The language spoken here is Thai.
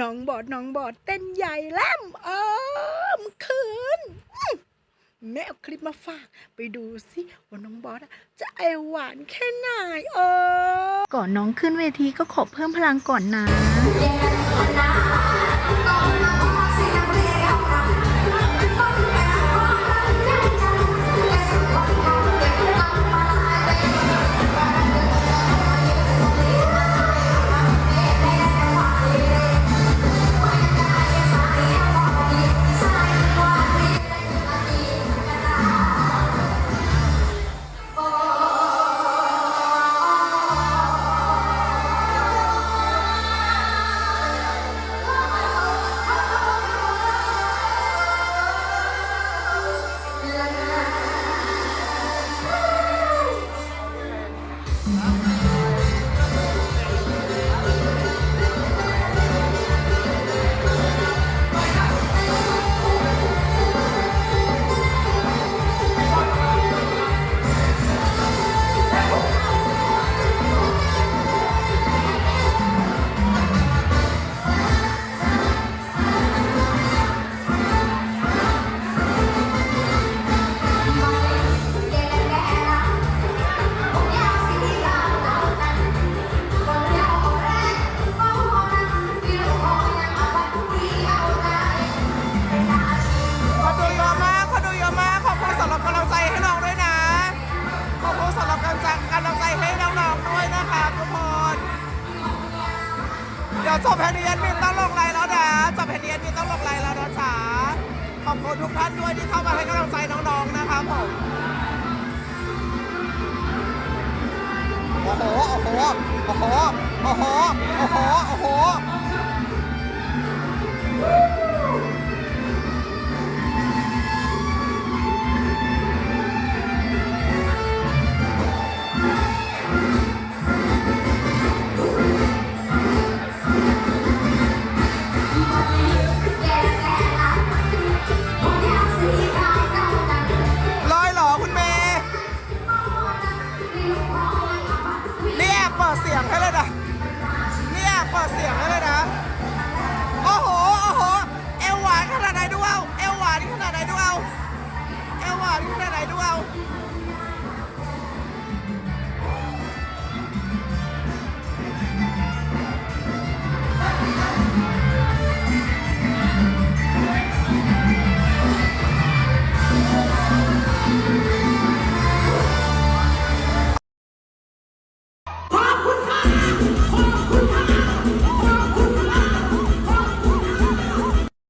น้องบอดน้องบอดเต้นใหญ่แล้มเออมคืนแม่เอาคลิปมาฝากไปดูสิว่าน้องบอสจะไอหวานแค่ไหนเออ ก่อนน้องขึ้นเวทีก็ขอเพิ่มพลังก่อนนะ จบแพนเนียนบินต้องลงไลน์แล้วนะจบแพนเนียนบินต้องลงไลน์แล้วนะจ๊ะขอบคุณทุกท่านด้วยที่เข้ามาให้กำลังใจน้องๆนะครับผมโอ้โหโอ้โหโอ้โหโอ้โหโอ้โหโอ้โห นขนาดไหนดูเอา